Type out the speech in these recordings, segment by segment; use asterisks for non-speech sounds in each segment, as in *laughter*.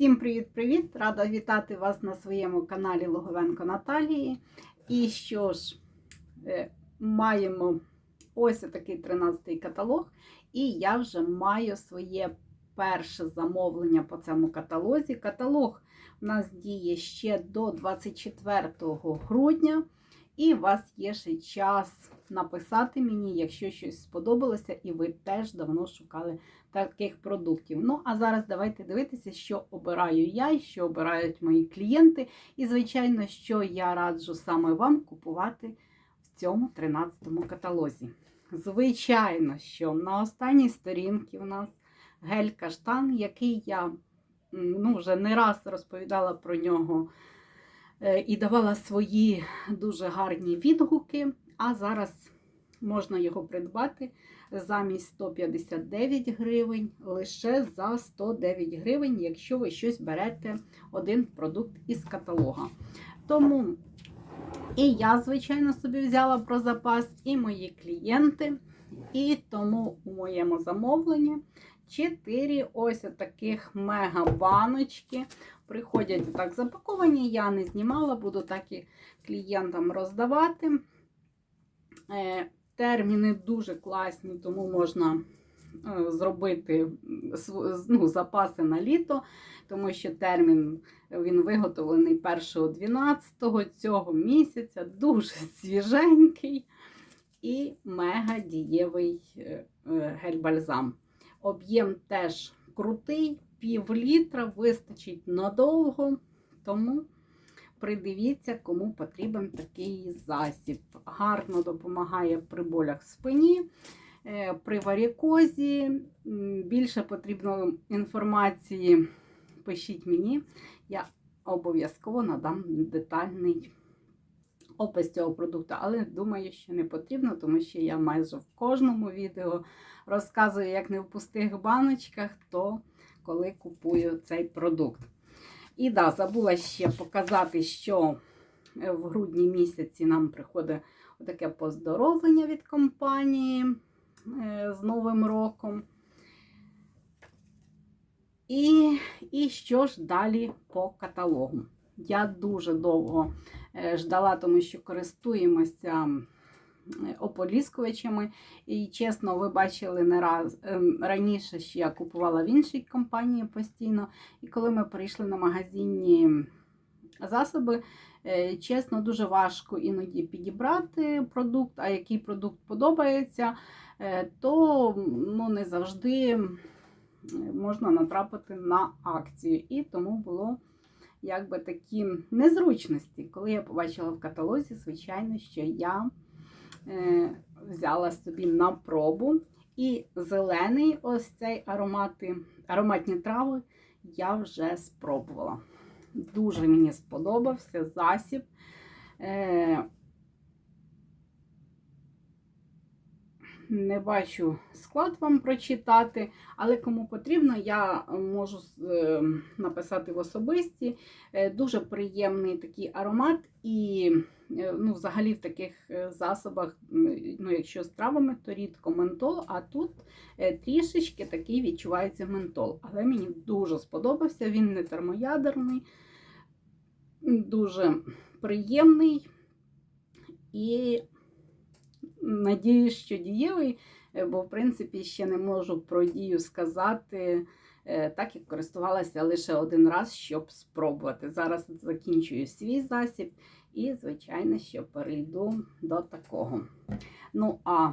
Всім привіт-привіт! Рада вітати вас на своєму каналі Логовенко Наталії. І що ж, е, маємо ось такий 13-й каталог, і я вже маю своє перше замовлення по цьому каталозі. Каталог у нас діє ще до 24 грудня, і у вас є ще час написати мені, якщо щось сподобалося, і ви теж давно шукали таких продуктів. Ну, а зараз давайте дивитися, що обираю я і що обирають мої клієнти. І, звичайно, що я раджу саме вам купувати в цьому 13-му каталозі. Звичайно, що на останній сторінці у нас гель каштан, який я ну, вже не раз розповідала про нього і давала свої дуже гарні відгуки. А зараз можна його придбати замість 159 гривень, лише за 109 гривень, якщо ви щось берете один продукт із каталога. Тому і я, звичайно, собі взяла про запас, і мої клієнти. І тому у моєму замовленні 4 ось таких мега-баночки. Приходять так запаковані, я не знімала, буду так і клієнтам роздавати. Е, Терміни дуже класні, тому можна е, зробити ну, запаси на літо, тому що термін він виготовлений 1.12 цього місяця, дуже *laughs* свіженький і мега дієвий е, е, гель-бальзам. Об'єм теж крутий, пів літра, вистачить надовго, тому придивіться, кому потрібен такий засіб. Гарно допомагає при болях в спині, е, при варікозі. Більше потрібно інформації, пишіть мені. Я обов'язково надам детальний опис цього продукту, але думаю, що не потрібно, тому що я майже в кожному відео розказую, як не в пустих баночках, то коли купую цей продукт. І да, забула ще показати, що е, в грудні місяці нам приходить таке поздоровлення від компанії е, з Новим роком. І, і що ж далі по каталогу? Я дуже довго ждала, тому що користуємося е, ополіскувачами. І чесно, ви бачили не раз ем, раніше, що я купувала в іншій компанії постійно. І коли ми прийшли на магазинні засоби, е, чесно, дуже важко іноді підібрати продукт, а який продукт подобається, е, то ну, не завжди е, можна натрапити на акцію. І тому було якби такі незручності. Коли я побачила в каталозі, звичайно, що я е, взяла собі на пробу. І зелений ось цей аромати, ароматні трави я вже спробувала. Дуже мені сподобався засіб. Е, не бачу склад вам прочитати, але кому потрібно, я можу е, написати в особисті. Е, Дуже приємний такий аромат, і е, ну, взагалі в таких засобах, ну, якщо з травами, то рідко ментол, а тут трішечки такий відчувається ментол. Але мені дуже сподобався, він не термоядерний, дуже приємний і надіюсь, що дієвий, е, бо в принципі ще не можу про дію сказати, е, так як користувалася лише один раз, щоб спробувати. Зараз закінчую свій засіб і, звичайно, що перейду до такого. Ну, а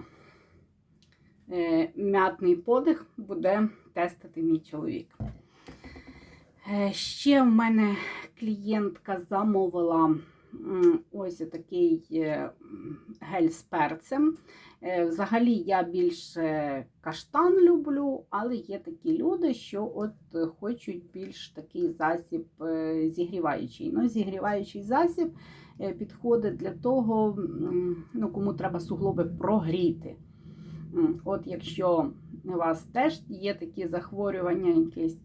е, м'ятний подих буде тестити мій чоловік. Ще в мене клієнтка замовила ось такий е, гель з перцем. Е, Взагалі я більше каштан люблю, але є такі люди, що от хочуть більш такий засіб е, зігріваючий. Ну, зігріваючий засіб підходить для того, ну, кому треба суглоби прогріти. От якщо у вас теж є такі захворювання, якісь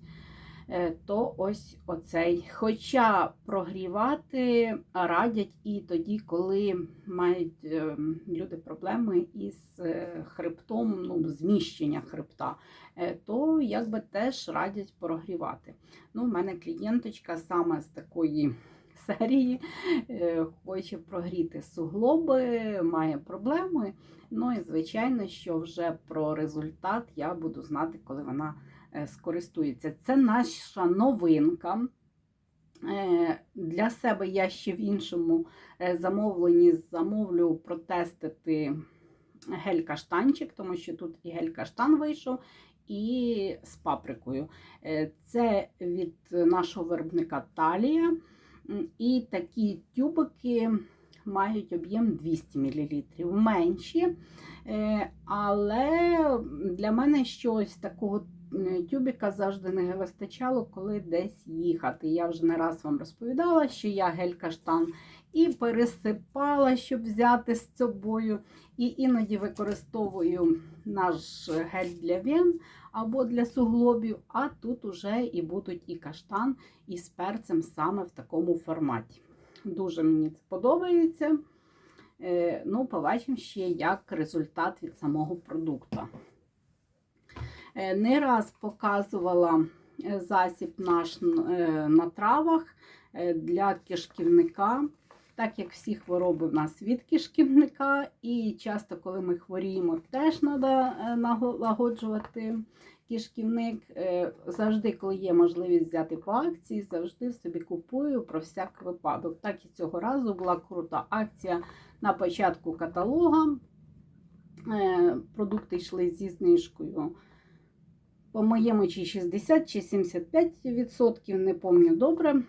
то ось оцей. Хоча прогрівати радять і тоді, коли мають е, люди проблеми із е, хребтом, ну, зміщення хребта, е, то якби теж радять прогрівати. Ну, У мене клієнточка саме з такої *laughs* серії е, хоче прогріти суглоби, має проблеми. Ну і звичайно, що вже про результат я буду знати, коли вона е, скористується. Це наша новинка. Е, Для себе я ще в іншому е, замовленні замовлю протестити гель-каштанчик, тому що тут і гель-каштан вийшов, і з паприкою. Це від нашого виробника Талія. І такі тюбики мають об'єм 200 мл. Менші. Але для мене щось такого м, тюбика завжди не вистачало, коли десь їхати. Я вже не раз вам розповідала, що я гель-каштан і пересипала, щоб взяти з собою. І іноді використовую наш гель для вен або для суглобів, а тут уже і будуть і каштан, і з перцем саме в такому форматі. Дуже мені це подобається. Е, Ну, побачимо ще, як результат від самого продукту. Е, Не раз показувала е, засіб наш е, на травах для кишківника. Так як всі хвороби в нас від кишківника, і часто, коли ми хворіємо, теж треба налагоджувати кишківник. Завжди, коли є можливість взяти по акції, завжди собі купую про всяк випадок. Так і цього разу була крута акція на початку каталога. Продукти йшли зі знижкою. По-моєму, чи 60, чи 75%, не пам'ятаю добре.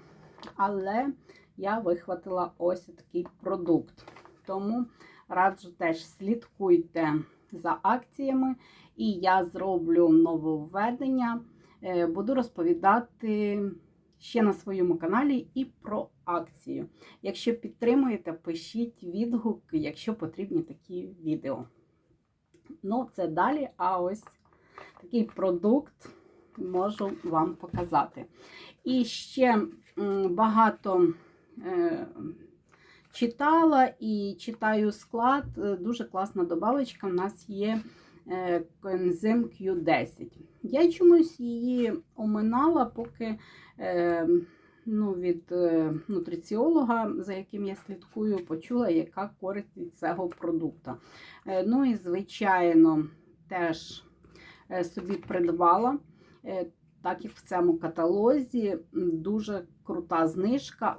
Але я вихватила ось такий продукт. Тому раджу теж слідкуйте за акціями. І я зроблю нововведення. Е, Буду розповідати ще на своєму каналі і про акцію. Якщо підтримуєте, пишіть відгук, якщо потрібні такі відео. Ну, це далі, а ось такий продукт можу вам показати. І ще багато е, читала і читаю склад. Е, Дуже класна добавочка. У нас є е, Q10. Я чомусь її оминала, поки ну, від нутриціолога, за яким я слідкую, почула, яка користь від цього продукту. Ну і, звичайно, теж собі придбала. Е, Так як в цьому каталозі дуже крута знижка.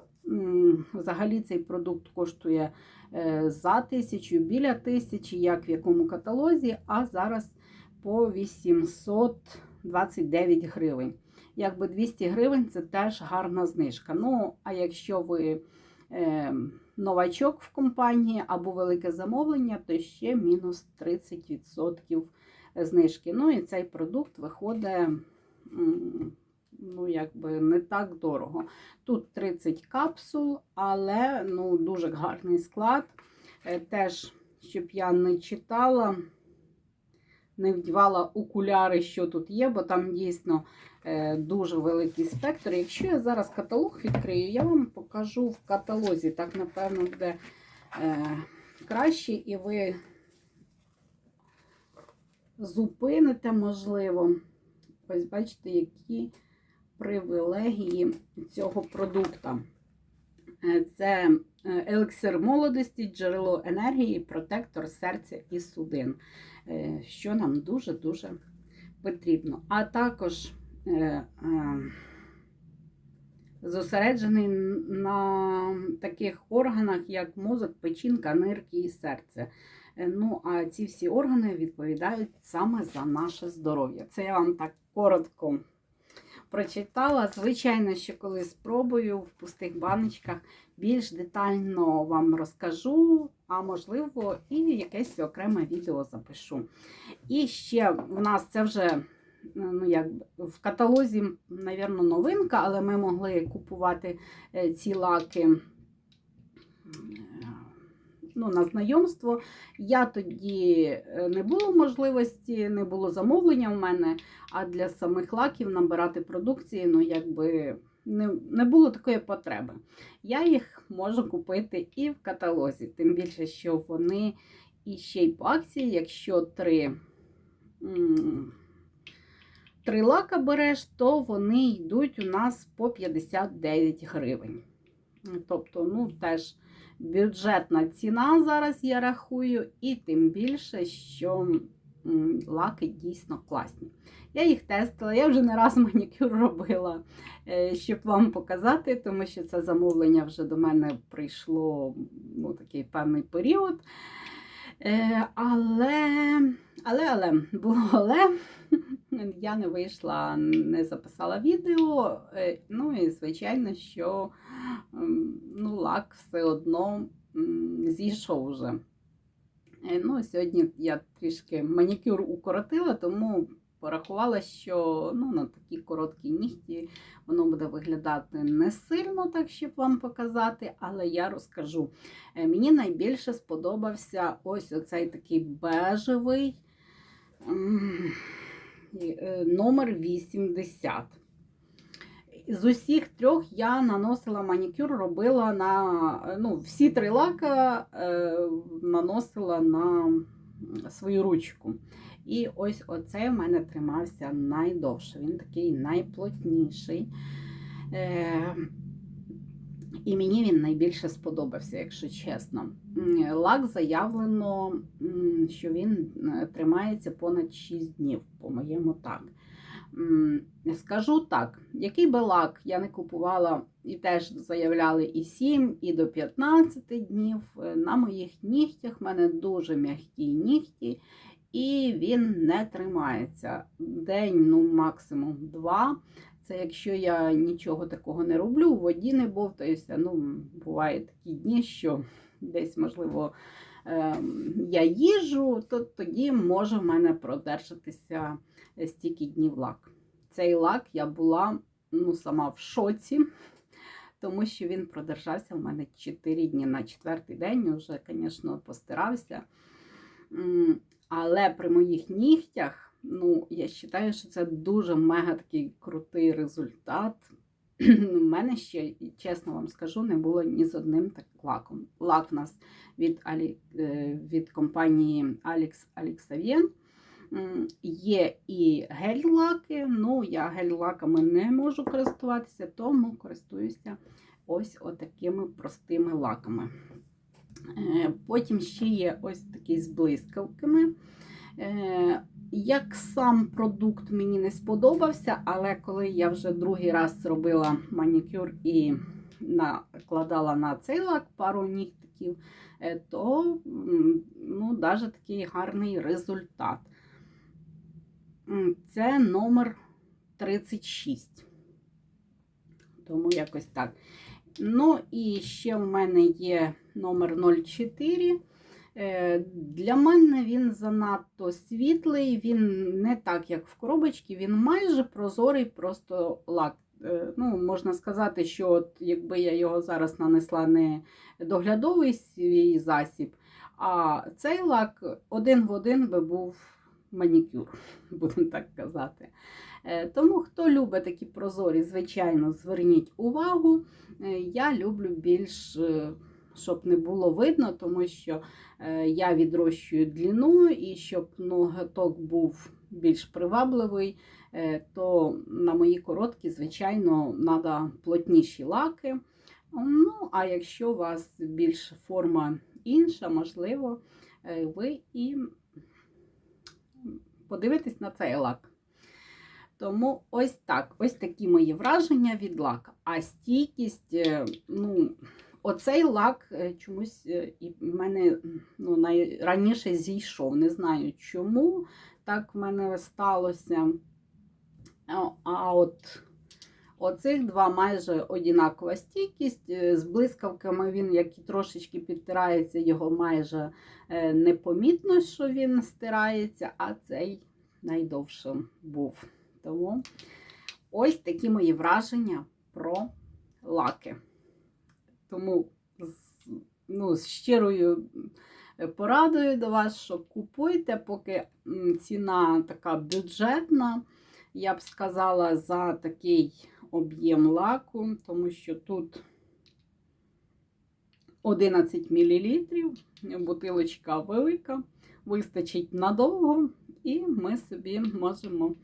Взагалі цей продукт коштує е, за тисячу, біля тисячі, як в якому каталозі, а зараз по 829 гривень. Якби 200 гривень це теж гарна знижка. Ну, а якщо ви е, новачок в компанії або велике замовлення, то ще мінус 30% знижки. Ну і цей продукт виходить. Ну, якби не так дорого. Тут 30 капсул, але ну, дуже гарний склад. Е, Теж, щоб я не читала, не вдівала окуляри, що тут є, бо там дійсно е, дуже великий спектр. Якщо я зараз каталог відкрию, я вам покажу в каталозі. Так, напевно, буде е, краще, і ви зупините, можливо. Ось бачите, які привілегії цього продукту. Е, Це е, елексир молодості, джерело енергії, протектор серця і судин, е, що нам дуже-дуже потрібно. А також зосереджений на таких органах, як мозок, печінка, нирки і серце. Е, Ну, а ці всі органи відповідають саме за наше здоров'я. Це я вам так коротко прочитала. Звичайно, що коли спробую в пустих баночках, більш детально вам розкажу, а можливо, і якесь окреме відео запишу. І ще в нас це вже ну, як в каталозі, мабуть, новинка, але ми могли купувати е, ці лаки. Ну, на знайомство. Я тоді е, не було можливості, не було замовлення в мене, а для самих лаків набирати продукції, ну якби не, не було такої потреби. Я їх можу купити і в каталозі, тим більше, що вони і ще й по акції, якщо три. Три лака береш, то вони йдуть у нас по 59 гривень. Тобто, ну, теж бюджетна ціна зараз я рахую, і тим більше, що лаки дійсно класні. Я їх тестила, я вже не раз *laughs* манікюр робила, е, щоб вам показати, тому що це замовлення вже до мене прийшло ну, такий певний період. Е, Але, але, але, було але. Я не вийшла, не записала відео. Е, Ну і звичайно, що ну, лак все одно зійшов вже. Е, Ну, сьогодні я трішки манікюр укоротила, тому порахувала, що ну, на такі короткі нігті воно буде виглядати не сильно, так щоб вам показати, але я розкажу. Е, Мені найбільше сподобався ось оцей такий бежевий е, номер 80. З усіх трьох я наносила манікюр, робила на ну, всі три лака е, наносила на свою ручку. І ось оцей в мене тримався найдовше. Він такий найплотніший. Е, і мені він найбільше сподобався, якщо чесно. Лак заявлено, що він е, тримається понад 6 днів, по-моєму, так. Скажу так, який би лак я не купувала, і теж заявляли і 7, і до 15 днів. Е, На моїх нігтях в мене дуже м'які нігті, і він не тримається. День, ну максимум два. Це якщо я нічого такого не роблю, в воді не бовтаюся. Ну, бувають такі дні, що десь, можливо, ем, я їжу, то тоді може в мене продержатися стільки днів лак. Цей лак я була ну, сама в шоці, тому що він продержався в мене 4 дні на четвертий день, вже, звісно, постирався. Але при моїх нігтях, ну, я вважаю, що це дуже мега такий крутий результат. *clears throat* У мене ще, чесно вам скажу, не було ні з одним таким лаком. Лак у нас від, Алі, е, від компанії Alex Alexavien. Є і гель-лаки, ну я гель-лаками не можу користуватися, тому користуюся ось отакими простими лаками. Е, Потім ще є ось такий з блискавками. Е, Як сам продукт мені не сподобався, але коли я вже другий раз зробила манікюр і накладала на цей лак пару нігтиків, е, то ну, навіть такий гарний результат. Це номер 36. Тому якось так. Ну, і ще в мене є номер 04. Е, Для мене він занадто світлий, він не так, як в коробочці, він майже прозорий, просто лак. Е, Ну, Можна сказати, що от, якби я його зараз нанесла не доглядовий свій засіб, а цей лак один в один би був манікюр, *laughs* будемо так казати. Е, Тому, хто любить такі прозорі, звичайно, зверніть увагу. Я люблю більш, щоб не було видно, тому що е, я відрощую длину і щоб ноготок був більш привабливий, е, то на мої короткі, звичайно, треба плотніші лаки. Ну, а якщо у вас більш форма інша, можливо, е, ви і подивитесь на цей лак. Тому ось так, ось такі мої враження від лака. А стійкість, ну, оцей лак е, чомусь е, і в мене ну, найраніше зійшов. Не знаю чому так в мене сталося. А, от оцих два майже одинакова стійкість. Е, З блискавками він, як і трошечки підтирається, його майже непомітно, що він стирається, а цей найдовше був. Тому ось такі мої враження про лаки. Тому ну, з щирою е, порадою до вас, що купуйте, поки ціна така бюджетна, я б сказала, за такий об'єм лаку, тому що тут 11 мл, бутилочка велика, вистачить надовго, і ми собі можемо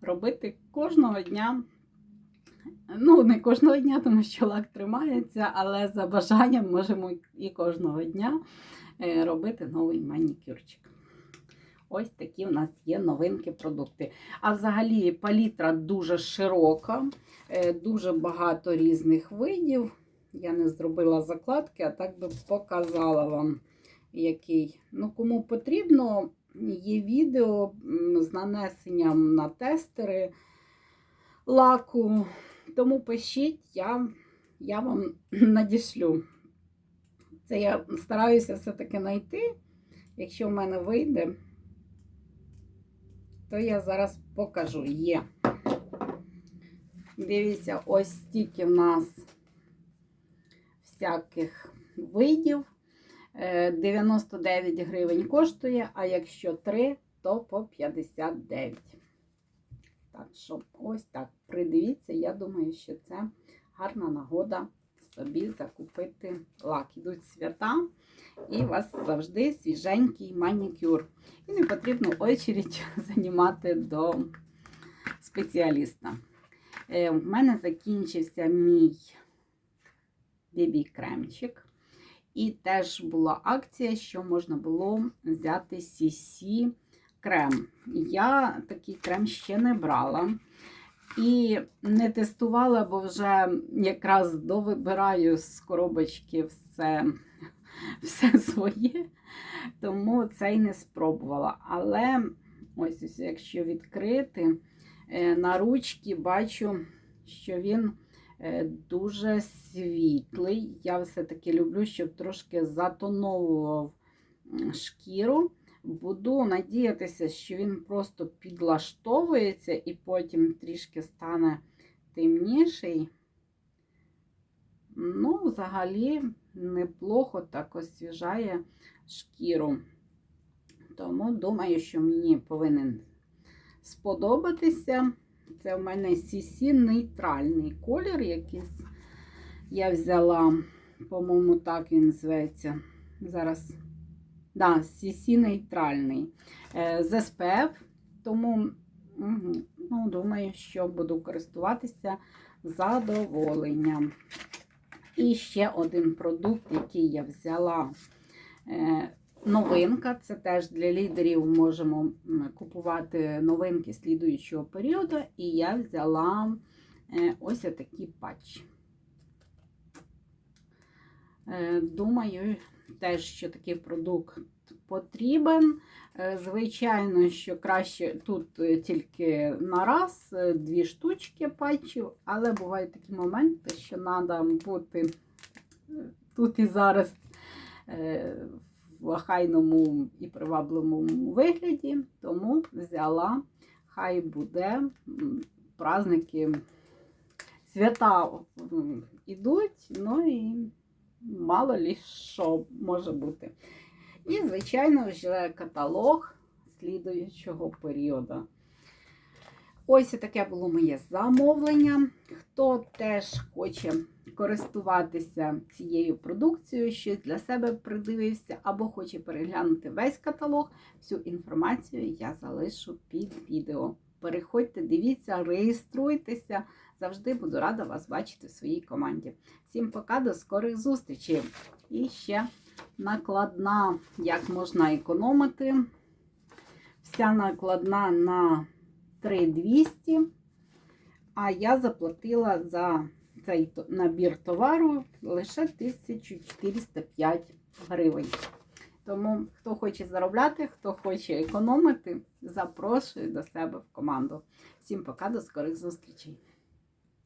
робити кожного дня. Ну, не кожного дня, тому що лак тримається, але за бажанням можемо і кожного дня е, робити новий манікюрчик. Ось такі в нас є новинки продукти. А взагалі палітра дуже широка, е, дуже багато різних видів. Я не зробила закладки, а так би показала вам, який. Ну, кому потрібно, є відео з нанесенням на тестери лаку. Тому пишіть, я, я вам *clears throat* надішлю. Це я стараюся все-таки знайти. Якщо в мене вийде, то я зараз покажу. Є. Дивіться, ось стільки в нас всяких видів. Е, 99 гривень коштує, а якщо 3, то по 59. Так що, ось так. Придивіться, я думаю, що це гарна нагода собі закупити лак. Ідуть свята, і у вас завжди свіженький манікюр. І не потрібно очередь *laughs* займати до спеціаліста. Е, У мене закінчився мій бібі-кремчик. І теж була акція, що можна було взяти CC крем. Я такий крем ще не брала. І не тестувала, бо вже якраз довибираю з коробочки все, *laughs* все своє, тому цей не спробувала. Але ось, ось якщо відкрити е, на ручки, бачу, що він е, дуже світлий. Я все-таки люблю, щоб трошки затоновував шкіру. Буду надіятися, що він просто підлаштовується і потім трішки стане темніший. Ну, взагалі, неплохо так освіжає шкіру. Тому думаю, що мені повинен сподобатися. Це в мене CC нейтральний колір, який я взяла, по-моєму, так він зветься. Зараз. Да, CC нейтральний. Е, З SPF, тому ну, думаю, що буду користуватися задоволенням. І ще один продукт, який я взяла. Е, Новинка, це теж для лідерів можемо купувати новинки слідуючого періоду. І я взяла е, ось такий патч. Думаю, теж, що такий продукт потрібен. Е, Звичайно, що краще тут е, тільки на раз, е, дві штучки патчів, але бувають такі моменти, що треба бути тут і зараз в хайному і привабливому вигляді, тому взяла, хай буде праздники, свята м, ідуть, ну і мало лі що може бути. І, звичайно, вже каталог слідуючого періоду. Ось таке було моє замовлення. Хто теж хоче користуватися цією продукцією, щось для себе придивився, або хоче переглянути весь каталог, всю інформацію я залишу під відео. Переходьте, дивіться, реєструйтеся. Завжди буду рада вас бачити в своїй команді. Всім пока, до скорих зустрічей! І ще накладна, як можна економити. Вся накладна на 3200, а я заплатила за цей набір товару лише 1405 гривень. Тому, хто хоче заробляти, хто хоче економити, запрошую до себе в команду. Всім пока, до скорих зустрічей!